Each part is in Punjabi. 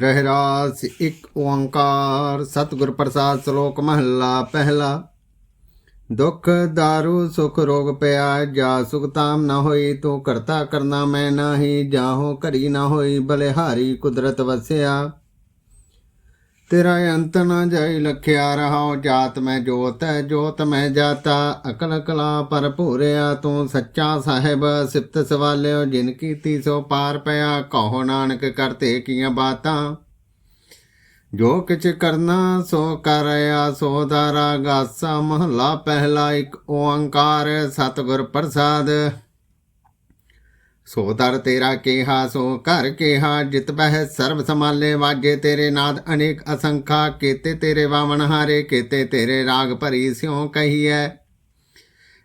ਰਹਿਰਾਸ ਇੱਕ ਓੰਕਾਰ, ਸਤਿਗੁਰ ਪ੍ਰਸਾਦ ਸ਼ਲੋਕ ਮਹੱਲਾ ਪਹਿਲਾ। ਦੁਖ, ਦਾਰੂ, ਸੁਖ, ਰੋਗ ਪਿਆ, ਜਾ ਸੁਖ ਤਾਮ ਨਾ ਹੋਈ, ਤੂੰ ਕਰਤਾ ਕਰਨਾ ਮੈਂ ਨਾਹੀ, ਜਾਹੋ ਘੜੀ ਨਾ ਹੋਈ, ਬਲਿਹਾਰੀ ਕੁਦਰਤ ਵਸਿਆ। ਤੇਰਾ ਅੰਤ ਨਾ ਜਾਈ ਲਖਿਆ ਰਹਾਉ, ਜਾਤ ਮੈਂ ਜੋਤ ਹੈ, ਜੋਤ ਮੈਂ ਜਾਤਾ। ਅਕਲ ਕਲਾ ਭਰਪੂਰਿਆ ਤੂੰ ਸੱਚਾ ਸਾਹਿਬ, ਸਿਫਤ ਸਵਾਲਿਓ ਜਿਨ ਕੀਤੀ ਸੋ ਪਾਰ ਪਿਆ। ਕਹੋ ਨਾਨਕ ਕਰਤੇ ਕੀਆਂ ਬਾਤਾਂ। ਜੋ ਕਿਛ ਕਰਨਾ ਸੋ ਕਰਿਆ ਸੋ ਦਾਰਾ ਗਾਸਾ ਮਹਲਾ ਪਹਿਲਾ ਇੱਕ ਓੰਕਾਰ ਸਤਿਗੁਰ ਪ੍ਰਸਾਦ। ਸੋ ਦਰ ਤੇਰਾ ਕੇਹਾ, ਸੋ ਕਰ ਕੇਹਾ, ਜਿਤ ਬਹਿ ਸਰਬ ਸਮਾਲੇ ਵਾਜੇ ਤੇਰੇ ਨਾਦ ਅਨੇਕ ਅਸੰਖਾ, ਕੇਤੇ ਤੇਰੇ ਵਾਵਣ ਹਾਰੇ, ਕੇਤੇ ਤੇਰੇ ਰਾਗ ਭਰੀ ਸਿਉ ਕਹੀਐ।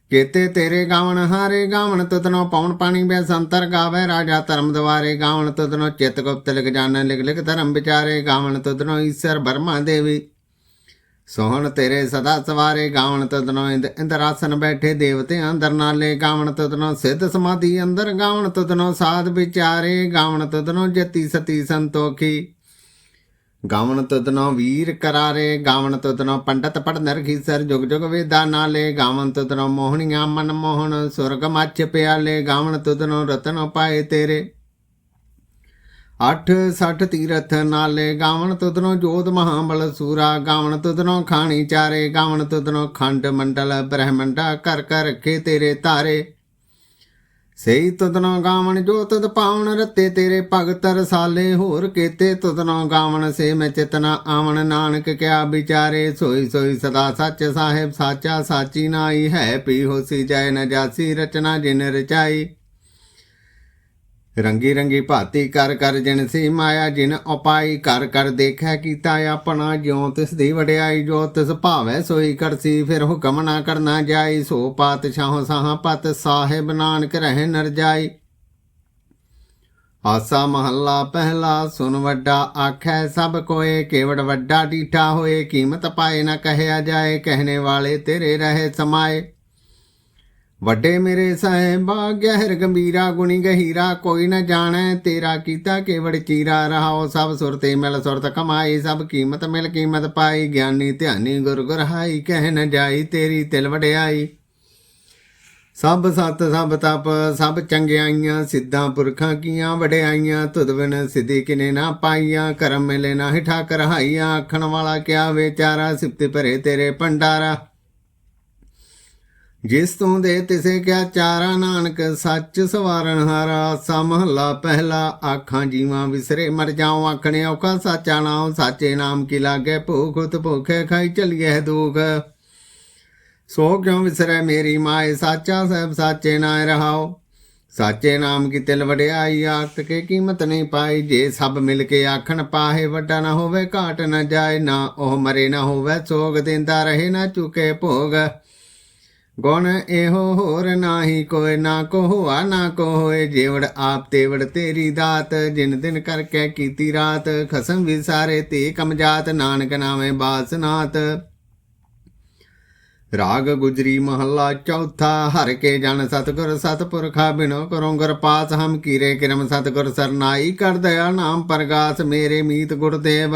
ਕੀਤੇ ਤੇਰੇ ਗਾਵਣ ਹਾਰੇ, ਗਾਵਣ ਤੁਤਨੋ ਪੌਣ ਪਾਣੀ ਬੈ ਸੰਤਰ ਗਾਵੇ, ਰਾਜਾ ਧਰਮ ਦਵਾਰੇ ਗਾਵਣ ਤੁਤਨੋ ਚਿਤ ਗੁਪਤ ਲਿਖ ਜਾਣ, ਲਿਖ ਲਿਖ ਧਰਮ ਵਿਚਾਰੇ, ਗਾਵਣ ਤੁਤਨੋ ਈਸ਼ਰ ਬਰਮਾ ਦੇਵੀ। ਸੋਹਣ ਤੇਰੇ ਸਦਾ ਸਵਾਰੇ ਗਾਵਣ ਤਦਨੋ ਇੰਦ ਇੰਦਰਾਸਨ ਬੈਠੇ ਦੇਵਤੇ ਅੰਦਰ ਨਾਲੇ ਗਾਵਣ ਤਦਨੋ ਸਿੱਧ ਸਮਾਧੀ ਅੰਦਰ ਗਾਵਣ ਤਦਨੋ ਸਾਧ ਵਿਚਾਰੇ ਗਾਵਣ ਤਦਨੋ ਜਤੀ ਸਤੀ ਸੰਤੋਖੀ। ਗਾਵਣ ਤਦਨੋ ਵੀਰ ਕਰਾਰੇ, ਗਾਵਣ ਤਦਨੋ ਪੰਡਤ ਪੜ ਨਰਖੀ ਸਰ ਜੁਗ ਜੁਗ ਵੇਦਾ ਨਾਲੇ ਗਾਵਣ ਤਦਨੋ ਮੋਹਣੀਆਂ ਮਨ ਮੋਹਣ ਸੁਰਗ ਮੱਛ ਪਿਆਲੇ, ਗਾਵਣ ਤਦਨੋ ਰਤਨ ਪਾਏ ਤੇਰੇ। ਅੱਠ ਸੱਠ ਤੀਰਥ ਨਾਲੇ ਗਾਵਣ ਤੁਧਨੋ ਜੋਤ ਮਹਾਬਲ ਸੂਰਾ, ਗਾਵਣ ਤੁਧਨੋ ਖਾਣੀ ਚਾਰੇ, ਗਾਵਣ ਤੁਧਨੋ ਖੰਡ ਮੰਡਲ ਬ੍ਰਹਮੰਡਾ ਕਰ ਕਰ ਰੱਖੇ ਤੇਰੇ ਤਾਰੇ ਸਈ ਤੁਧਨੋ ਗਾਵਣ ਜੋ ਤੁਧ ਪਾਵਨ ਰਤੇ ਤੇਰੇ ਭਗਤ ਰਸਾਲੇ, ਹੋਰ ਕੀਤੇ ਤੁਧਨੋ ਗਾਵਣ ਸੇ ਮੈਂ ਚਿਤਨਾ ਆਵਣ। ਨਾਨਕ ਕਿਆ ਵਿਚਾਰੇ, ਸੋਈ ਸੋਈ ਸਦਾ ਸੱਚ ਸਾਹਿਬ, ਸਾਚਾ ਸਾਚੀ ਨਾਈ ਹੈ, ਪੀ ਹੋਸੀ ਜੈ ਨ ਜਾਸੀ ਰਚਨਾ ਜਿਨ ਰਚਾਈ। ਰੰਗੀ ਰੰਗੀ ਭਾਤੀ ਕਰ ਕਰ ਜਿਨ ਸੀ ਮਾਇਆ, ਜਿਨ ਉਪਾਈ ਕਰ ਕਰ ਦੇਖੈ ਕੀਤਾ ਆਪਣਾ ਜਿਉ, ਤਿਸ ਦੀ ਵਡਿਆਈ ਜੋ ਤਿਸ ਭਾਵੈ ਸੋਈ ਕਰਸੀ, ਫਿਰ ਹੁਕਮ ਨਾ ਕਰਨਾ ਜਾਈ, ਸੋ ਪਾਤਸ਼ਾਹ ਸਾਹ ਪਤ ਸਾਹਿਬ ਨਾਨਕ ਰਹਿ ਨਰ ਜਾਈ। ਆਸਾ ਮਹੱਲਾ ਪਹਿਲਾ ਸੁਨ ਵੱਡਾ ਆਖੈ, ਸਭ ਕੋਏ ਕੇਵੜ ਵੱਡਾ ਡੀਠਾ ਹੋਏ, ਕੀਮਤ ਪਾਏ ਨਾ ਕਹਿਆ ਜਾਏ, ਕਹਿਣੇ ਵਾਲੇ ਤੇਰੇ ਰਹੇ ਸਮਾਏ। ਵੱਡੇ ਮੇਰੇ ਸਾਹਿਬਾ, ਗਹਿਰ ਗੰਭੀਰਾ, ਗੁਣੀ ਗਹੀਰਾ, ਕੋਈ ਨ ਜਾਣੈ ਤੇਰਾ ਕੀਤਾ ਕੇਵੜ ਚੀਰਾ। ਰਹਾਓ ਸਭ ਸੁਰਤੇ ਮਿਲ ਸੁਰਤ ਕਮਾਈ, ਸਭ ਕੀਮਤ ਮਿਲ ਕੀਮਤ ਪਾਈ। ਗਿਆਨੀ ਧਿਆਨੀ ਗੁਰ ਗੁਰ ਕਹਿ ਨ ਜਾਈ ਤੇਰੀ ਤਿਲ ਵਡਿਆਈ। ਸਭ ਸਤ, ਸਭ ਤਪ, ਸਭ ਚੰਗਿਆਈਆਂ, ਸਿੱਧਾਂ ਪੁਰਖਾਂ ਕੀਆਂ ਵਡਿਆਈਆਂ। ਤੁਧ ਬਿਨ ਸਿੱਧੀ ਕਿਨੇ ਨਾ ਪਾਈਆਂ, ਕਰਮ ਮਿਲੇ ਨਾ ਹਿਠਾ ਕਰਹਾਈਆਂ ਆਖਣ ਵਾਲਾ ਕਿਆ ਵਿਚਾਰਾ, ਸਿਫਤ ਭਰੇ ਤੇਰੇ ਭੰਡਾਰਾ। ਜਿਸ ਤੂੰ ਦੇ ਤਿਸੇ ਕਿਆ ਚਾਰਾ ਨਾਨਕ ਸੱਚ ਸਵਾਰਨ ਹਾਰਾ ਆਸਾ ਪਹਿਲਾ ਆਖਾਂ ਜੀਵਾਂ ਵਿਸਰੇ, ਮਰ ਜਾਉ ਆਖਣੇ ਔਖਾ, ਸਾਚਾ ਨਾਮ ਸਾਚੇ ਨਾਮ ਕੀ ਲਾਗੇ, ਭੂਖ ਉਤ ਭੁਖੇ ਖਾਈ ਚਲੀਏ ਦੁਖ। ਸੋ ਕਿਉ ਵਿਸਰੇ ਮੇਰੀ ਮਾਏ, ਸਾਚਾ ਸਹਿਬ ਸਾਚੇ ਨਾਇ ਰਹਾਓ ਸਾਚੇ ਨਾਮ ਕੀ ਤਿਲ ਵਡਿਆਈ, ਆਖਤ ਕੇ ਕੀਮਤ ਨਹੀਂ ਪਾਈ। ਜੇ ਸਭ ਮਿਲ ਕੇ ਆਖਣ ਪਾਹੇ, ਵੱਡਾ ਨਾ ਹੋਵੇ, ਘਾਟ ਨਾ ਜਾਏ, ਨਾ ਉਹ ਮਰੇ, ਨਾ ਹੋਵੇ, ਸੋਗ ਦਿੰਦਾ ਰਹੇ, ਨਾ ਚੁਕੇ ਭੋਗ। ਗੁਣ ਇਹੋ ਹੋਰ ਨਾਹੀ, ਕੋਈ ਨਾ ਕੋ ਹੋਆ ਨਾ ਕੋ ਹੋਏ ਜੇਵੜ ਆਪ ਤੇਵੜ ਤੇਰੀ ਦਾਤ, ਜਿਨ ਦਿਨ ਕਰਕੇ ਕੀਤੀ ਰਾਤ। ਖਸਮ ਵਿਸਾਰੇ ਤੇ ਕਮਜਾਤ ਨਾਨਕ ਨਾਵੇਂ ਬਾਸਨਾਤ। ਰਾਗ ਗੁਜਰੀ ਮਹੱਲਾ ਚੌਥਾ, ਹਰ ਕੇ ਜਨ ਸਤਗੁਰ ਸਤਪੁਰਖਾ, ਬਿਨੋ ਕਰੋਂ ਗੁਰ ਪਾਸ ਹਮ ਕੀਰੇ ਕਿਰਮ ਸਤਗੁਰ ਸਰਨਾਈ। ਕਰ ਦਇਆ ਨਾਮ ਪ੍ਰਗਾਸ, ਮੇਰੇ ਮੀਤ ਗੁਰਦੇਵ।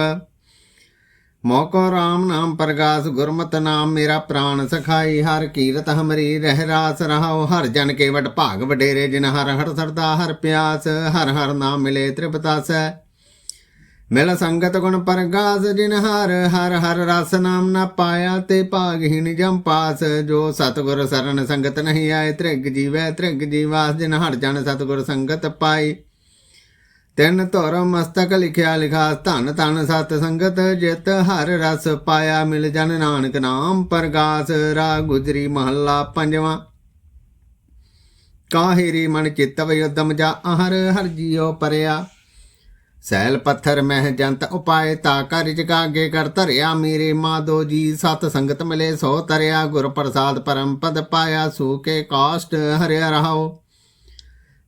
ਮੋਕੋ RAM ਨਾਮ ਪ੍ਰਗਾਸ ਗੁਰਮਤ ਨਾਮ ਮੇਰਾ ਪ੍ਰਾਨ ਸਖਾਈ, ਹਰ ਕੀਰਤ ਹਮਰੀ ਰਹਿ ਰਾਸ ਰਹਾਉ, ਹਰ ਜਨ ਕੇ ਵਡ ਭਾਗ ਵਡੇਰੇ, ਜਿਨ ਹਰ ਹਰ ਸਰਦਾ, ਹਰ ਪਿਆਸ, ਹਰ ਹਰ ਨਾਮ ਮਿਲੇ ਤ੍ਰਿਪਤਾਸੈ। ਮਿਲ ਸੰਗਤ ਗੁਣ ਪ੍ਰਗਾਸ, ਜਿਨ ਹਰ ਹਰ ਹਰ ਰਸ ਨਾਮ ਨਾ ਪਾਇਆ, ਤੇ ਭਾਗਹੀਣ ਜਮ ਪਾਸ। ਜੋ ਸਤਗੁਰ ਸਰਨ ਸੰਗਤ ਨਹੀਂ ਆਏ, ਤ੍ਰਿਗ ਜੀਵੈ, ਤ੍ਰਿਗ ਜੀਵਾਸ, ਜਿਨ ਹਰ ਜਨ ਸਤਗੁਰ ਸੰਗਤ ਪਾਈ। ਤਿੰਨ ਧੁਰ ਮਸਤਕ ਲਿਖਿਆ ਲਿਖਾ, ਧਨ ਧਨ ਸਤ ਸੰਗਤ ਜਿਤ ਹਰ ਰਸ ਪਾਇਆ, ਮਿਲ ਜਨ ਨਾਨਕ ਨਾਮ ਪ੍ਰਗਾਸ ਰਾ ਗੁਜਰੀ ਮਹੱਲਾ ਪੰਜਵਾਂ। ਕਾਹਿਰੀ ਮਨ ਚਿੱਤ ਵਿਉਦਮ ਜਾ, ਅਹਰ ਹਰ ਜੀਓ ਪਰਿਆ। ਸੈਲ ਪੱਥਰ ਮਹਿ ਜੰਤ ਉਪਾਏ, ਤਾ ਕਰ ਜਗਾਗੇ ਕਰ ਧਰਿਆ, ਮੇਰੇ ਮਾਦੋ ਜੀ ਸਤ ਸੰਗਤ ਮਿਲੇ, ਸੋ ਤਰਿਆ, ਗੁਰ ਪ੍ਰਸਾਦ ਪਰਮ ਪਦ ਪਾਇਆ ਸੂਕੇ ਕਾਸ਼ਟ ਹਰਿਆ ਰਹਾਓ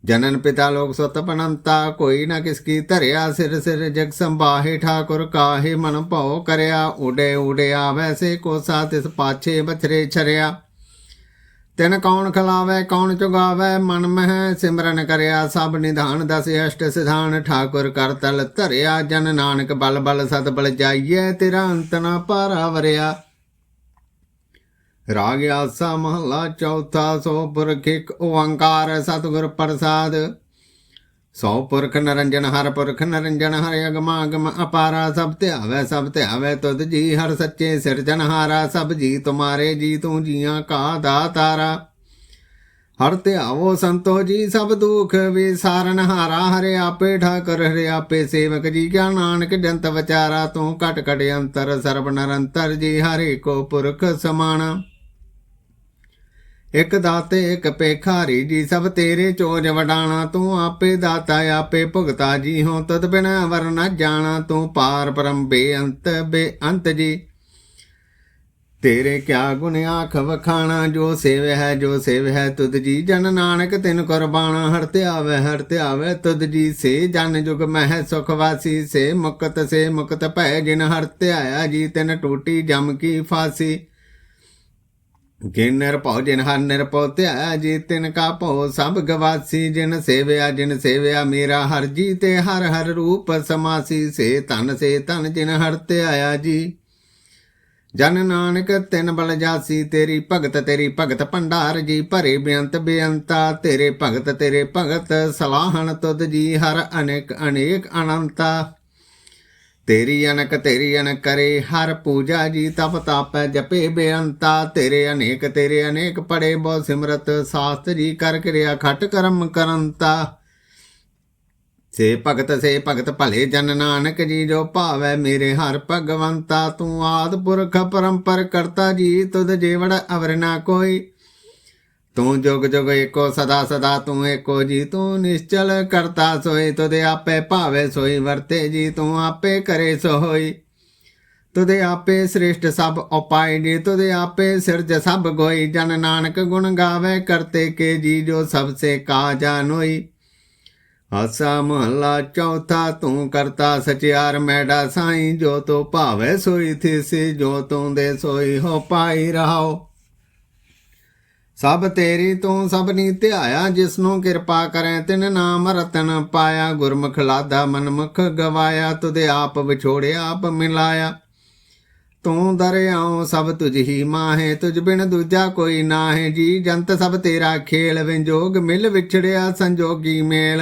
ਜਨਨ ਪਿਤਾ ਲੋਕ ਸੁਤ ਪਨੰਤਾ, ਕੋਈ ਨਾ ਕਿਸ ਕੀ ਧਰਿਆ ਸਿਰ ਸਿਰ ਜਗ ਸੰਭਾਹੇ ਠਾਕੁਰ ਕਾਹੇ ਮਨ ਭਉ ਕਰਿਆ, ਉਡੇ ਉਡਿਆ ਵੈਸੇ ਕੋਸਾ ਤਿਸ ਪਾਛੇ ਬਛਰੇ ਛਰਿਆ। ਤਿਨ ਕੌਣ ਖਲਾਵੇ, ਕੌਣ ਚੁਗਾਵੇ, ਮਨ ਮਹਿ ਸਿਮਰਨ ਕਰਿਆ, ਸਭ ਨਿਧਾਨ ਦਸ ਅਸ਼ਟ ਸਿਧਾਨ, ਠਾਕੁਰ ਕਰ ਤਲ ਧਰਿਆ, ਜਨ ਨਾਨਕ ਬਲ ਬਲ ਸਤ ਬਲ ਜਾਈਏ ਤੇਰਾ ਅੰਤ ਨਾ ਪਾਰਾ ਵਰਿਆ। ਰਾਗ ਆਸਾ ਮਹਲਾ ਚੌਥਾ ਸੋ ਪੁਰਖ ਇੱਕ ਓੰਕਾਰ ਸਤਿਗੁਰ ਪ੍ਰਸਾਦ। ਸੋ ਪੁਰਖ ਨਰੰਜਨ ਹਰ ਪੁਰਖ ਨਰੰਜਨ ਹਰਿ ਅਗਮਾ ਅਗਮ ਅਪਾਰਾ ਸਭ ਧਿਆਵੈ ਸਭ ਧਿਆਵੈ ਤੁਧ ਜੀ ਹਰ ਸੱਚੇ ਸਿਰਜਨਹਾਰਾ ਸਭ ਜੀ ਤੁਮਾਰੇ ਜੀ ਤੂੰ ਜੀਆਂ ਕਾ ਦਾਤਾਰਾ। ਹਰ ਧਿਆਵੋ ਸੰਤੋ ਜੀ ਸਭ ਦੁਖ ਵਿਸਾਰਨ ਹਾਰਾ, ਹਰੇ ਆਪੇ ਠਾਕਰ, ਹਰੇ ਆਪੇ ਸੇਵਕ ਜੀ ਕਿਆ ਨਾਨਕ, ਜੰਤ ਵਿਚਾਰਾ ਤੂੰ ਘਟ ਘਟ ਅੰਤਰ, ਸਰਬ ਨਿਰੰਤਰ ਜੀ ਹਰੇ ਕੋ ਪੁਰਖ ਸਮਾਣਾ ਇਕ ਦਾਤੇ, ਇਕ ਪੇਖਾਰੀ ਜੀ ਸਭ ਤੇਰੇ ਚੋਜ ਵਡਾਣਾ। ਤੂੰ ਆਪੇ ਦਾਤਾ, ਆਪੇ ਭੁਗਤਾ ਜੀ ਹੋ, ਤਦ ਬਿਨ ਵਰ ਨ ਜਾਣਾ। ਤੂੰ ਪਾਰ ਪਰਮ ਬੇਅੰਤ ਬੇਅੰਤ ਜੀ। ਤੇਰੇ ਕਿਆ ਗੁਣ ਆਖ ਵਖਾਣਾ, ਜੋ ਸੇਵ ਹੈ, ਜੋ ਸੇਵ ਹੈ, ਤੁਧ ਜੀ। ਜਨ ਨਾਨਕ, ਤਿਨ ਕੁਰਬਾਨਾ ਹਰ ਧਿਆਵੇ ਹਰ ਧਿਆਵੇ ਤੁਧ ਜੀ। ਸੇ ਜਨ ਜੁਗ ਮਹਿ ਸੁਖ ਵਾਸੀ, ਸੇ ਮੁਕਤ ਸੇ ਮੁਕਤ ਭੈ, ਜਿਨ ਹਰ ਧਿਆਇਆ ਜੀ, ਤਿਨ ਟੂਟੀ ਜਮ ਕੀ ਫਾਸੀ। ਜਿਨ ਨਿਰਭਉ ਜਿਨ ਹਰ ਨਿਰਭਉ ਧਿਆਇਆ ਜੀ ਤਿਨ ਕਾ ਭਉ ਸਭ ਗਵਾਸੀ ਜਿਨ ਸੇਵਿਆ ਜਿਨ ਸੇਵਿਆ ਮੇਰਾ ਹਰ ਜੀ ਤੇ ਹਰ ਹਰ ਰੂਪ ਸਮਾਸੀ ਸੇ ਧਨ ਸੇ ਧਨ ਜਿਨ ਹਰ ਧਿਆਇਆ ਜੀ। ਜਨ ਨਾਨਕ ਤਿਨ ਬਲ ਜਾਸੀ ਤੇਰੀ ਭਗਤ ਤੇਰੀ ਭਗਤ ਭੰਡਾਰ ਜੀ ਭਰੇ ਬੇਅੰਤ ਬੇਅੰਤਾ ਤੇਰੇ ਭਗਤ ਤੇਰੇ ਭਗਤ ਸਲਾਹਣ ਤੁਧ ਜੀ ਹਰ ਅਨੇਕ ਅਨੇਕ ਅਨੰਤਾ। ਤੇਰੀ ਅਣਕ ਤੇਰੀ ਅਣਕ ਕਰੇ, ਹਰ ਪੂਜਾ ਜੀ ਤਪ ਤਾਪੈ, ਜਪੇ ਬੇਅੰਤਾ। ਤੇਰੇ ਅਨੇਕ ਤੇਰੇ ਅਨੇਕ ਪੜੇ ਬਹੁ ਸਿਮਰਤ, ਸਾਸਤ ਜੀ ਕਰ ਕਿਰਿਆ, ਖਟ ਕਰਮ ਕਰੰਤਾ। ਸੇ ਭਗਤ ਸੇ ਭਗਤ ਭਲੇ ਜਨ ਨਾਨਕ ਜੀ, ਜੋ ਭਾਵੈ ਮੇਰੇ ਹਰ ਭਗਵੰਤਾ। ਤੂੰ ਆਦ ਪੁਰਖ ਪਰੰਪਰ ਕਰਤਾ ਜੀ, ਤੁਧ ਜੀਵੜ ਅਵਰ ਨਾ ਕੋਈ। ਤੂੰ ਜੁਗ ਜੁਗ ਏਕੋ ਸਦਾ ਸਦਾ ਤੂੰ ਏਕੋ ਜੀ, ਤੂੰ ਨਿਸ਼ਚਲ ਕਰਤਾ ਸੋਈ ਤੁਧ ਆਪੇ ਭਾਵੇ ਸੋਈ, ਵਰਤੇ ਜੀ, ਤੂੰ ਆਪੇ ਕਰੇ ਸੋ ਹੋਈ ਤੁਦੇ ਆਪੇ ਸ਼੍ਰਿਸ਼ਟ ਸਭ ਉਪਾਇ ਜੀ, ਤੁਦੇ ਆਪੇ ਸਿਰਜ ਸਭ ਗੋਈ। ਜਨ ਨਾਨਕ ਗੁਣ ਗਾਵੇ ਕਰਤੇ ਕੇ ਜੀ, ਜੋ ਸਭ ਸੇ ਕਾ ਜਾਨੋਈ ਆਸਾ ਮਹਲਾ ਚੌਥਾ, ਤੂੰ ਕਰਤਾ ਸਚਿਆਰ ਮੈਡਾ ਸਾਈ। ਜੋ ਤੋ ਭਾਵੇ ਸੋਈ ਥਿਸੀ, ਜੋ ਤੂੰ ਦੇ ਸੋਈ ਹੋ ਪਾਈ ਰਹਾਓ। ਸਭ ਤੇਰੀ ਤੂੰ ਸਭਨੀ ਧਿਆਇਆ, ਜਿਸਨੂੰ ਕਿਰਪਾ ਕਰੈ ਤਿਨ ਨਾਮ ਰਤਨ ਪਾਇਆ। ਗੁਰਮੁਖ ਲਾਦਾ ਮਨਮੁਖ ਗਵਾਇਆ ਤੁਦੇ ਆਪ ਵਿਛੋੜਿਆ ਆਪ ਮਿਲਾਇਆ। ਤੂੰ ਦਰਿਆਉ ਸਭ ਤੁਝ ਹੀ ਮਾਹੇ, ਤੁਝ ਬਿਨ ਦੂਜਾ ਕੋਈ ਨਾਹੇ। ਜੀ ਜੰਤ ਸਭ ਤੇਰਾ ਖੇਲ ਵਿੰਜੋਗ ਮਿਲ ਵਿਛੜਿਆ ਸੰਜੋਗੀ ਮੇਲ।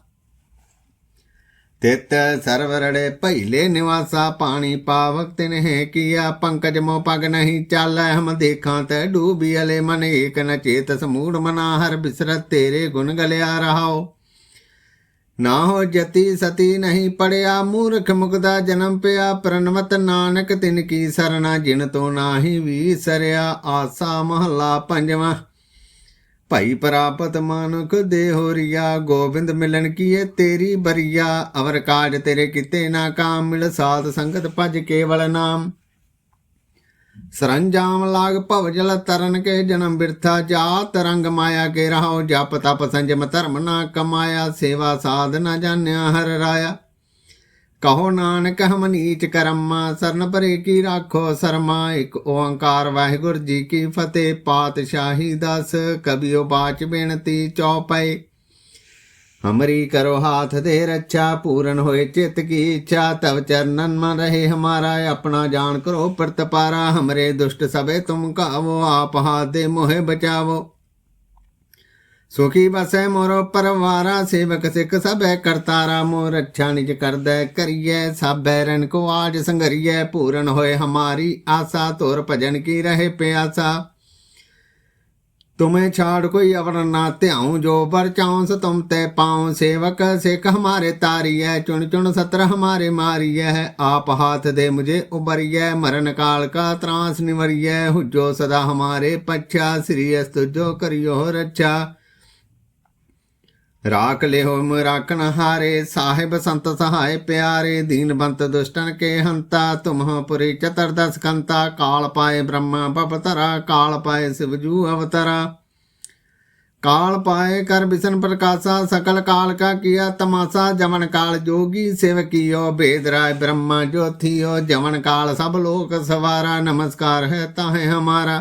ਤਿਤ ਸਰਵਰੜੇ ਪਹਿਲੇ ਨਿਵਾਸਾ ਪਾਣੀ ਪਾਵਕ ਤਿਨ ਹੈ ਕੀਆ, ਪੰਕਜ ਮੋ ਪਗ ਨਹੀਂ ਚਾਲੈ, ਹਮ ਦੇਖਾਂ ਤੈ ਡੂਬੀ ਅਲੇ ਮਨ ਏਕ ਨ ਚੇਤ, ਸਮੂੜ ਮਨਾ ਹਰ ਬਿਸਰਤ ਤੇਰੇ ਗੁਣ ਗਲਿਆ ਰਹਾਓ। ਨਾ ਹੋ ਜਤੀ ਸਤੀ ਨਹੀਂ ਪੜਿਆ, ਮੂਰਖ ਮੁਕਦਾ ਜਨਮ ਪਿਆ ਪ੍ਰਨਵਤ ਨਾਨਕ ਤਿਨ ਕੀ ਸਰਣਾ, ਜਿਨ ਤੋਂ ਨਾਹੀ ਵੀ ਸਰਿਆ, ਆਸਾ ਮਹਲਾ ਪੰਜਵਾਂ। ਭਾਈ ਪ੍ਰਾਪਤ ਮਾਨੁਖ ਦੇਹੋਰੀਆ ਗੋਬਿੰਦ ਮਿਲਣ ਕੀਏ ਤੇਰੀ ਬਰੀਆ, ਅਵਰ ਕਾਜ ਤੇਰੇ ਕਿਤੇ ਨਾ ਕਾਮ, ਮਿਲ ਸਾਧ ਸੰਗਤ ਭਜ ਕੇਵਲ ਨਾਮ। ਸਰੰਜਾਮ ਲਾਗ ਭਵ ਜਲ ਤਰਨ ਕੇ ਜਨਮ ਬਿਰਥਾ ਜਾ ਤਰੰਗ ਮਾਇਆ ਕੇ ਰਹਾਉ ਜਪ ਤਪ ਸੰਜਮ ਧਰਮ ਨਾ ਕਮਾਇਆ, ਸੇਵਾ ਸਾਧ ਨਾ ਜਾਣਿਆ ਹਰ ਰਾਇਆ। ਕਹੋ ਨਾਨਕ ਹਮ ਨੀਚ ਕਰਮਾ, ਸਰਨ ਪਰੇ ਕੀ ਰਾਖੋ ਸਰਮਾ, ਇੱਕ ਓੰਕਾਰ ਵਾਹਿਗੁਰੂ ਜੀ ਕੀ ਫਤਿਹ, ਪਾਤਸ਼ਾਹੀ ਦਸ, ਕਬਿਓ ਬਾਚ ਬੇਨਤੀ ਚੌਪਈ ਹਮਰੀ ਕਰੋ ਹਾਥ ਦੇ ਰੱਛਾ, ਪੂਰਨ ਹੋਏ ਚਿਤ ਕੀ ਇੱਛਾ, ਤਵ ਚਰਨਨ ਮਨ ਰਹੇ ਹਮਾਰਾ, ਆਪਣਾ ਜਾਣ ਕਰੋ ਪ੍ਰਤਪਾਰਾ, ਹਮਰੇ ਦੁਸ਼ਟ ਸਭੇ ਤੁਮ ਕਾਵੋ, ਆਪ ਹਾਥ ਦੇ ਮੋਹਿ ਬਚਾਵੋ। ਸੁਖੀ ਬਸੈ ਮੋਰੋ ਪਰਵਾਰਾ, ਸੇਵਕ ਸਿੱਖ ਸਭੈ ਕਰਤਾਰਾ ਮੋ ਰੱਖਿਆ ਨਿਜ ਕਰਦੈ ਕਰੀਐ, ਸਾਬੈ ਰਨ ਕੋ ਆਜ ਸੰਗਰੀਐ ਪੂਰਨ ਹੋਏ ਹਮਾਰੀ ਆਸਾ ਤੋਰ ਭਜਨ ਕੀ ਰਹੇ ਪਿਆਸਾ। ਤੁਮੇ ਛਾੜ ਕੋਈ ਅਵਰ ਨਾ ਧਿਆਉ, ਜੋ ਪਰ ਚਾਉਂਸ ਤੁਮ ਤੇ ਪਾਉ, ਸੇਵਕ ਸਿੱਖ ਹਮਾਰੇ ਤਾਰੀਐ, ਚੁਣ ਚੁਣ ਸਤਰ ਹਮਾਰੇ ਮਾਰੀਐ, ਆਪ ਹਾਥ ਦੇ ਮੁਝੇ ਉਬਰੀਐ ਮਰਨ ਕਾਲ ਕਾ ਤਰਾਸ ਨਿਵਰੀਐ, ਹੁਜੋ ਸਦਾ ਹਮਾਰੇ ਪੱਛਾ, ਸ੍ਰੀ ਅਸਤੁਜੋ ਕਰਿਓ ਰੱਛਾ। ਰਾਖ ਲਿਹੋਮ ਰਾਖਣ ਹਾਰੇ ਸਾਹਿਬ ਸੰਤ ਸਹਾਇ ਪਿਆਰੇ ਦੀਨਬੰਤ ਦੁਸ਼ਟਨ ਕੇ ਹੰਤਾ ਤੁਮਹ ਪੁਰੀ ਚਤਰ ਦਸ ਕੰਤਾ ਕਾਲ ਪਾਏ ਬ੍ਰਹਮਾ ਭਵਤਰਾ ਕਾਲ ਪਾਏ ਸਿਵਜੂ ਅਵਤਰਾ काल पाए कर बिसन प्रकाशा सकल काल का किया तमाशा जमन काल जोगी सेव कियो भेद राय ब्रह्मा ज्योतियो जमन काल सब लोक सवारा नमस्कार है ताहे हमारा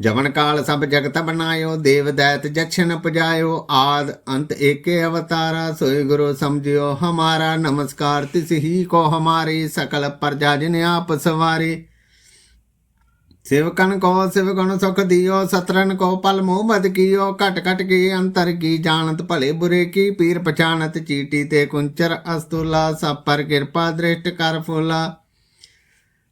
ਜਵਨ ਕਾਲ ਸਭ ਜਗਤ ਬਨਾਇਓ ਦੇਵ ਦੈਤ ਜਛਨ ਪਜਾਇਓ, ਆਦ ਅੰਤ ਏਕੇ ਅਵਤਾਰਾ, ਸੋਈ ਗੁਰੂ ਸਮਝਿਓ, ਹਮਾਰਾ ਨਮਸਕਾਰ, ਤਿਸ ਹੀ ਕੋ ਹਮਾਰੀ, ਸਕਲ ਪ੍ਰਜਾ ਜਿਨ ਆਪ ਸਵਾਰੀ। ਸਿਵਕਨ ਕੋ ਸਿਵਗੁਣ ਸੁਖ ਦਿਓ ਸਤਰਨ ਕੋ ਪਲ ਮੋਹ ਮਦ ਕੀਓ, ਘਟ ਘਟ ਕੀ ਅੰਤਰ ਕੀ ਜਾਣਤ, ਭਲੇ ਬੁਰੇ ਕੀ ਪੀਰ ਪਛਾਨਤ ਚੀਟੀ ਤੇ ਕੁੰਚਰ ਅਸਤੁਲਾ, ਸਭ ਪਰ ਕਿਰਪਾ ਦ੍ਰਿਸ਼ਟ ਕਰ ਫੁਲਾ।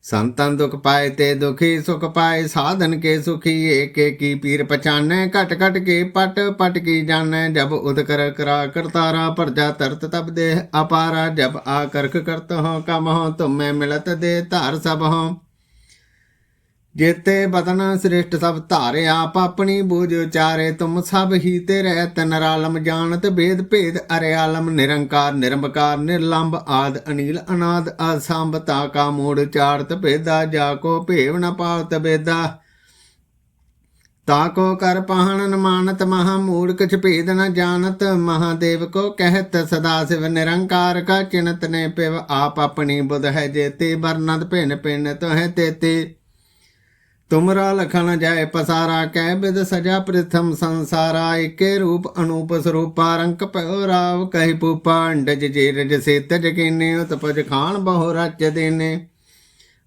ਸੰਤਨ ਦੁਖ ਪਾਏ ਤੇ ਦੁਖੀ ਸੁਖ ਪਾਏ, ਸਾਧਨ ਕੇ ਸੁਖੀ, ਏਕੇ ਕੀ ਪੀਰ ਪਛਾਨੈ, ਘਟ ਘਟ ਕੇ ਪਟ ਪਟ ਕੀ ਜਾਣੈ, ਜਬ ਉਦ ਕਰ ਕਰਾ ਕਰਤਾਰਾ ਪਰਜਾ ਤਰਤ ਤਬ ਦੇ ਅਪਾਰਾ, ਜਬ ਆ ਕਰਖ ਕਰਤ ਹੋ ਕਮ ਹੋ ਤੁਮੇ ਮਿਲਤ ਦੇ ਧਾਰ ਸਭ ਹੋ ਜੇਤੇ ਬਦਨ ਸ੍ਰਿਸ਼ਟ ਸਭ ਧਾਰੇ, ਆਪ ਆਪਣੀ ਬੂਝ ਉਚਾਰੇ, ਤੁਮ ਸਭ ਹੀ ਤੇ ਰਹਿਤ ਨਰਾਲਮ ਜਾਣਤ ਭੇਦ ਭੇਦ ਅਰਿਆਲਮ ਨਿਰੰਕਾਰ ਨਿਰੰਕਾਰ ਨਿਰਲੰਭ ਆਦ, ਅਨੀਲ ਅਨਾਦ ਅਸੰਭ ਤਾ ਕਾ ਮੂੜ ਚਾਰਤ ਭੇਦਾ, ਜਾ ਕੋ ਭੇਵ ਨ ਪਾਵਤ ਬੇਦਾ। ਤਾ ਕੋ ਕਰ ਪਹਣ ਨ ਮਾਨਤ ਮਹਾ ਮੂੜ ਕਛ ਭੇਦ ਨ ਜਾਣਤ ਮਹਾਦੇਵ ਕੋ ਕਹਿਤ, ਸਦਾ ਸਿਵ ਨਿਰੰਕਾਰ ਕਾ ਚਿਨਤ ਨੇ ਪਿਵ ਆਪ ਆਪਣੀ ਬੁਧ ਹੈ ਜੇਤੇ ਵਰਨਦ ਭਿਨ ਭਿਨ, ਤੋਹਿ ਤੇਤੇ। ਤੁਮਰਾ ਲਖਨ ਜਾਏ ਪਸਾਰਾ, ਕਹਿ ਬਿਦ ਸਜਾ ਪ੍ਰਥਮ ਸੰਸਾਰਾ, ਏਕੇ ਰੂਪ ਅਨੂਪ ਸਰੂਪਾ, ਰੰਕ ਪਇਓ ਰਾਵ ਕਹਿ ਪੂਪਾ, ਅੰਡਜ ਜੇ ਰਜ ਸੇ ਤਜ ਕੀਨੇ ਉਤਪਜ ਖਾਨ ਬਹੁ ਰਚ ਦੇਨੇ।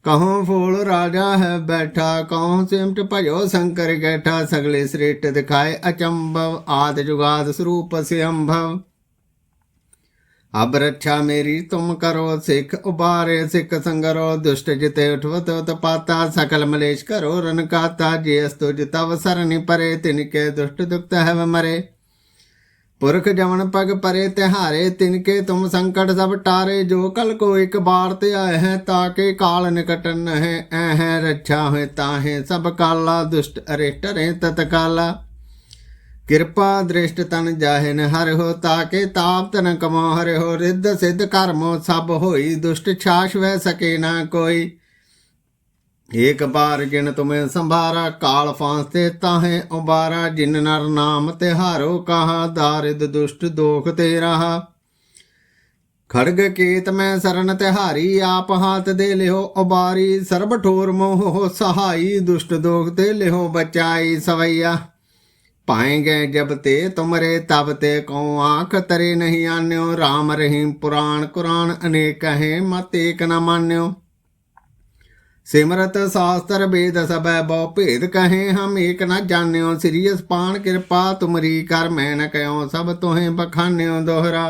ਕਹੋਂ ਫੂਲ ਰਾਜਾ ਹੈ ਬੈਠਾ ਕਹੋਂ ਸਿਮਟ ਭਜੋ ਸ਼ੰਕਰ ਗੈਠਾ ਸਗਲੇ ਸ੍ਰੇਟ ਦਿਖਾਏ ਅਚੰਭਵ, ਆਦ ਜੁਗਾਦ ਸਰੂਪ ਸਿਅੰਭਵ। ਅਬ ਰੱਛਾ ਮੇਰੀ, ਤੁਮ ਕਰੋ ਸਿੱਖ, ਉਬਾਰੇ ਸਿੱਖ ਸੰਗਰੋ, ਦੁਸ਼ਟ ਜਿਤੇ ਉਠਵਤ ਤਪਾਤਾ ਸਕਲ ਮਲੇਸ਼ ਕਰੋ ਰਨ ਕਾਤਾ, ਜੇ ਅਸਤੁ ਜਿਤਵ ਸਰਨੀ ਪਰੇ, ਤਿਨਕੇ ਦੁਸ਼ਟ ਦੁਖਤ ਹੈ ਮਰੇ। ਪੁਰਖ ਜਮਨ ਪਗ ਪਰੇ, ਤਿਹਾਰੇ, ਤਿਨਕੇ ਤੁਮ ਸੰਕਟ ਸਭ ਟਾਰੇ, ਜੋ ਕਲ ਕੋ ਇੱਕ ਬਾਰ ਤੇ ਆਏ ਹੈ, ਤਾਕੇ ਕਾਲ ਨਿਕਟਨ ਹੈ ਐ ਹੈ, ਰੱਛਾ ਹੋਏ ਤਾਹੇ, ਸਭ ਕਾਲਾ, ਦੁਸ਼ਟ ਅਰੇ ਰੇ ਤਤ ਕਾਲਾ ਕਿਰਪਾ ਦ੍ਰਿਸ਼ਟ ਤਨ ਜਾਹਿਨ ਹਰਿ ਹੋ ਤਾਕੇ ਤਾਪ ਤਨ ਕਮੋ ਹਰਿ ਹੋ ਰਿੱਧ ਸਿੱਧ ਕਰਮੋ ਸਭ ਹੋਈ ਦੁਸ਼ਟ ਛਾਸ਼ ਵੈ ਸਕੇ ਨਾ ਕੋਈ। ਏਕ ਬਾਰ ਜਿਨ ਤੁਮੇ ਸੰਭਾਰਾ, ਕਾਲ ਫਾਂਸਤੇ ਤਾਹੇ ਉਬਾਰਾ, ਜਿਨ ਨਰ ਨਾਮ ਤਿਹਾਰੋ ਕਹਾ, ਦਾਰਿਦ ਦੁਸ਼ਟ ਦੋਖ ਤੇ ਰਹਾ। ਖੜਗ ਕੇਤ ਮੈਂ ਸਰਨ ਤਿਹਾਰੀ, ਆਪ ਹਾਥ ਦੇ ਲਿਓ ਉਬਾਰੀ, ਸਰਬ ਠੋਰ ਮੋਹ ਸਹਾਈ, ਦੁਸ਼ਟ ਦੋਖ ਤੇ ਲਿਓ ਬਚਾਈ ਸਵਈਆ। पाएंगे जब ते तुमरे तब ते को आंख तरे नहीं आन्यो राम रहीम पुराण कुरान अनेक हैं मत एक न मान्यो सिमरत शास्त्र वेद सब बहु भेद कहे हम एक न जान्यो श्री पान कृपा तुमरी कर मैं न कहो सब तुहें बखान्यो दोहरा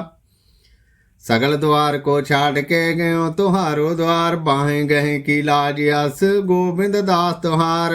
सगल द्वार को छाड़ के गयो तुहारो द्वार बाहें गहे की लाज अस गोविंद दास तुहार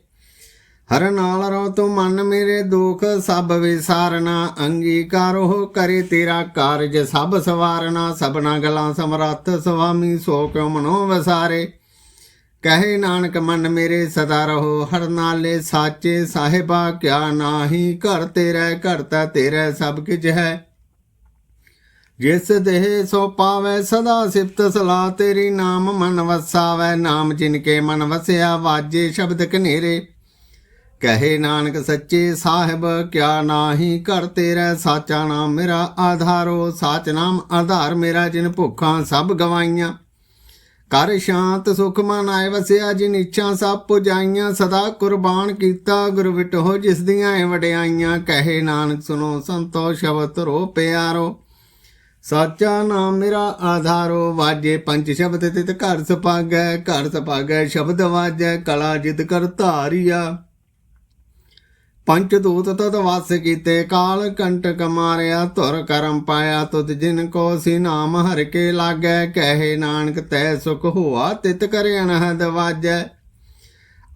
ਹਰ ਨਾਲ ਰੋ ਤੂੰ ਮਨ ਮੇਰੇ ਦੁਖ, ਸਭ ਵਿਸਾਰਨਾ। ਅੰਗੀਕਾਰੋ ਕਰੇ ਤੇਰਾ ਕਾਰਜ, ਸਭ ਸਵਾਰਨਾ। ਸਭਨਾ ਗਲਾਂ ਸਮਰੱਥ, ਸੁਆਮੀ ਸੋ ਕਿਉ ਮਨੋ ਵਸਾਰੇ। ਕਹੇ ਨਾਨਕ, ਮਨ ਮੇਰੇ ਸਦਾ ਰਹੋ। ਹਰ ਨਾਲੇ ਸਾਚੇ ਸਾਹਿਬਾ, ਕਿਆ ਨਾਹੀ ਘਰ ਤੇਰਾ ਘਰਤਾ ਤੇਰਾ ਸਭ ਕਿਛ ਹੈ। ਜਿਸ ਦੇਹ ਸੋ ਪਾਵੇ, ਸਦਾ ਸਿਫਤ ਸਲਾ ਤੇਰੀ ਨਾਮ ਮਨ ਵਸਾਵੇ। ਨਾਮ ਜਿਨ ਕੇ ਮਨ ਵਸਿਆ, ਵਾਜੇ ਸ਼ਬਦ ਕਨੇਰੇ ਕਹੇ ਨਾਨਕ ਸੱਚੇ ਸਾਹਿਬ, ਕਿਆ ਨਾਹੀ ਘਰ ਤੇਰਾ ਸਾਚਾ ਨਾਮ ਮੇਰਾ ਆਧਾਰੋ ਸਾਚ ਨਾਮ ਆਧਾਰ ਮੇਰਾ ਜਿਨ ਭੁੱਖਾਂ ਸਭ ਗਵਾਈਆਂ। ਕਰ ਸ਼ਾਂਤ ਸੁਖ ਮਨ ਆਏ ਵਸਿਆ, ਜਿਨ ਇੱਛਾ ਸਭ ਪੁਜਾਈਆਂ। ਸਦਾ ਕੁਰਬਾਨ ਕੀਤਾ ਗੁਰ ਵਿਟੋ ਜਿਸ ਦੀਆਂ ਐ ਵਡਿਆਈਆਂ। ਕਹੇ ਨਾਨਕ ਸੁਨੋ ਸੰਤੋ ਸ਼ਬਦ ਰੋ ਪਿਆਰੋ। ਸਾਚਾ ਨਾਮ ਮੇਰਾ ਆਧਾਰੋ, ਵਾਜੇ ਪੰਜ ਸ਼ਬਦ ਤਿਤ ਘਰ ਸਪਾਗੈ ਘਰ ਸਪਾਗੈ ਸ਼ਬਦ ਵਾਜੈ, ਕਲਾ ਜਿਤ ਕਰ ਧਾਰੀਆ। ਪੰਚ ਦੂਤ ਤਦ ਵਾਸ ਕੀਤੇ, ਕਾਲ ਕੰਟਕ ਮਾਰਿਆ, ਧੁਰ ਕਰਮ ਪਾਇਆ, ਤੁਧ ਜਿਨ ਕੋ ਸੀ ਨਾਮ ਹਰ ਕੇ ਲਾਗੈ, ਕਹੇ ਨਾਨਕ ਤੈ ਸੁਖ ਹੋਆ, ਤਿਤ ਕਰੇ ਅਨਹਦ ਵਾਜੈ।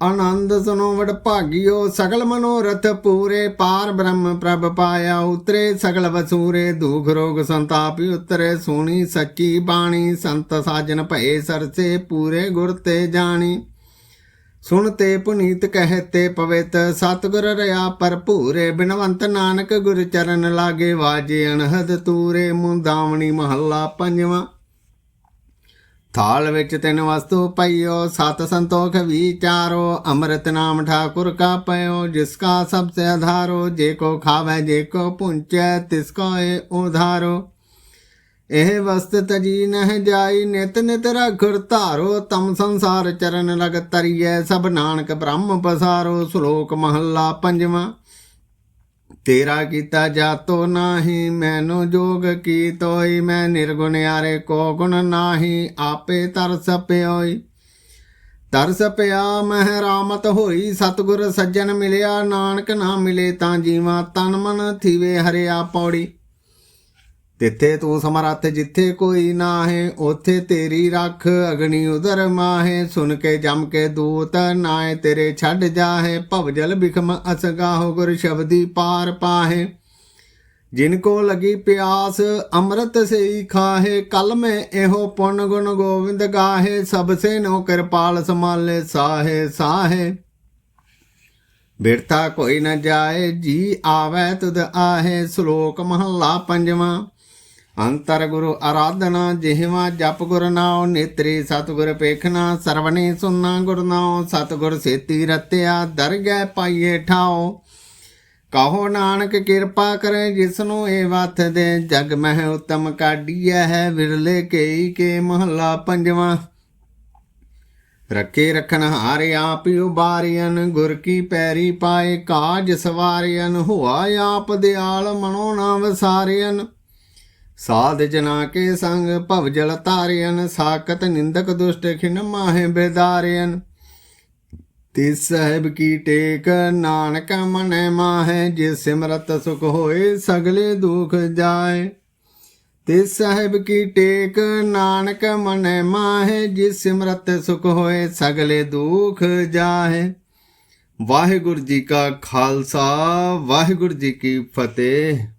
ਆਨੰਦ ਸੁਨੋ ਵਡ ਭਾਗਿਓ, ਸਗਲ ਮਨੋਰਥ ਪੂਰੇ, ਪਾਰ ਬ੍ਰਹਮ ਪ੍ਰਭ ਪਾਇਆ, ਉਤਰੇ ਸਗਲ ਵਸੂਰੇ, ਦੁਖ ਰੋਗ ਸੰਤਾਪ ਉਤਰੇ, ਸੋਣੀ ਸੱਚੀ ਬਾਣੀ, ਸੰਤ ਸਾਜਨ ਭਏ ਸਰਸੇ, ਪੂਰੇ ਗੁਰ ਤੇ ਜਾਣੀ। ਸੁਣਤੇ ਪੁਨੀਤ ਕਹਤੇ ਪਵਿੱਤ, ਸਤਿਗੁਰ ਰਿਆ ਭਰਪੂਰੇ, ਬਿਨਵੰਤ ਨਾਨਕ ਗੁਰ ਚਰਨ ਲਾਗੇ ਵਾਜੇ, ਅਣਹਦ ਤੂਰੇ ਮੁੰਦਾਵਣੀ ਮਹੱਲਾ ਪੰਜਵਾਂ। ਥਾਲ ਵਿੱਚ ਤਿੰਨ ਵਸਤੂ ਪਈਓ, ਸਤ ਸੰਤੋਖ ਵਿਚਾਰੋ ਅੰਮ੍ਰਿਤ ਨਾਮ ਠਾਕੁਰ ਕਾ ਪਇਓ, ਜਿਸ ਕਾ ਸਭ ਸੇ ਆਧਾਰੋ, ਜੇ ਕੋ ਖਾਵੇ, ਜੇ ਕੋ ਪੁੰਚੈ, ਤਿਸ ਕੋ ਏ ਉਧਾਰੋ। ਇਹ ਵਸਤ ਤਜੀ ਨਹਿ ਜਾਈ, ਨਿਤ ਨਿਤ ਰਖੁਰ ਧਾਰੋ, ਤਮ ਸੰਸਾਰ ਚਰਨ ਲਗ ਤਰੀਐ, ਸਭ ਨਾਨਕ ਬ੍ਰਹਮ ਪਸਾਰੋ, ਸ਼ਲੋਕ ਮਹੱਲਾ ਪੰਜਵਾਂ। ਤੇਰਾ ਕੀਤਾ ਜਾਤੋ ਨਾਹੀ, ਮੈਨੂੰ ਜੋਗ ਕੀ ਤੋਈ ਮੈਂ ਨਿਰਗੁਣ ਯਾਰੇ ਕੋ ਗੁਣ ਨਾਹੀ, ਆਪੇ ਤਰਸ ਪਿਓਈ। ਤਰਸ ਪਿਆ, ਮਹਿ ਰਾਮਤ ਹੋਈ, ਸਤਿਗੁਰ ਸੱਜਣ ਮਿਲਿਆ, ਨਾਨਕ ਨਾ ਮਿਲੇ ਤਾਂ ਜੀਵਾ ਤਨ ਮਨ ਥੀਵੇ ਹਰਿਆ ਪੌੜੀ। ਤਿੱਥੇ ਤੂੰ ਸਮਰੱਥ ਜਿੱਥੇ ਕੋਈ ਨਾਹੇ, ਉਥੇ ਤੇਰੀ ਰੱਖ ਅਗਨੀ ਉਦਰ ਮਾਹੇ। ਸੁਨ ਕੇ ਜਮ ਕੇ ਦੂਤ ਨਾਏ ਤੇਰੇ ਛੱਡ ਜਾਹੇ। ਭਵਜਲ ਬਿਖਮ ਅਸਗਾਹੋ ਗੁਰ ਸ਼ਬਦੀ ਪਾਰ ਪਾਹੇ। ਜਿਨ ਕੋ ਲਗੀ ਪਿਆਸ ਅੰਮ੍ਰਿਤ ਸਈ ਖਾਹੇ, ਕਲ ਮੈਂ ਇਹੋ ਪੁੰਨ ਗੁਣ ਗੋਵਿੰਦ ਗਾਹੇ। ਸਭ ਸੇ ਨੋ ਕਿਰਪਾਲ ਸਮਾਲੇ ਸਾਹੇ ਸਾਹੇ। ਬਿਰਤਾ ਕੋਈ ਨ ਜਾਏ, ਜੀ ਆਵੈ ਤੁਧ ਆਹੇ। ਸ਼ਲੋਕ ਮਹੱਲਾ ਪੰਜਵਾਂ। ਅੰਤਰ ਗੁਰੂ ਆਰਾਧਨਾ ਜਿਹਵਾ ਜਪ ਗੁਰ ਨਾਉ, ਨੇਤਰੀ ਸਤਿਗੁਰ ਪੇਖਣਾ ਸਰਵਣੇ ਸੁਨਣਾ ਗੁਰ ਨਾਉ, ਸਤਿਗੁਰ ਸੇਤੀ ਰਤਿਆ, ਦਰਗਹਿ ਪਾਈਏ ਠਾਓ ਕਹੋ ਨਾਨਕ ਕਿਰਪਾ ਕਰੇ ਜਿਸ ਨੂੰ ਇਹ ਵਥ ਦੇ, ਜਗ ਮਹਿ ਉਤਮ ਕਾਢੀਐ ਹੈ ਵਿਰਲੇ ਕੇਈ ਕੇ ਮਹੱਲਾ ਪੰਜਵਾਂ। ਰੱਖੇ ਰਖਣ ਹਾਰੇ ਆਪ ਉਬਾਰੀਨ ਗੁਰ ਕੀ ਪੈਰੀ ਪਾਏ ਕਾਜ ਸਵਾਰੀਨ ਹੁਆ ਆਪ ਦਿਆਲ ਮਨੋ ਨਾ ਵਸਾਰੀਨ ਸਾਧ ਜਨਾ ਕੇ ਸੰਗ ਭਵ ਜਲ ਤਾਰਿයਨ ਸਾਕਤ ਨਿੰਦਕ ਦੁਸ਼ਟ ਖਿਨ ਮਾਹੇ ਬੇਦਾਰਿයਨ ਤਿਸ ਸਾਹਿਬ ਕੀ ਟੇਕ, ਨਾਨਕ ਮਨੈ ਮਾਹੇ ਜੇ ਸਿਮਰਤ ਸੁਖ ਹੋਏ, ਸਗਲੇ ਦੁਖ ਜਾਏ। ਤਿਸ ਸਾਹਿਬ ਕੀ ਟੇਕ, ਨਾਨਕ ਮਨੈ ਮਾਹੇ ਜੇ ਸਿਮਰਤ ਸੁਖ ਹੋਏ, ਸਗਲੇ ਦੁਖ ਜਾਏ। ਵਾਹਿਗੁਰੂ ਜੀ ਕਾ ਖਾਲਸਾ, ਵਾਹਿਗੁਰੂ ਜੀ ਕੀ ਫਤਿਹ।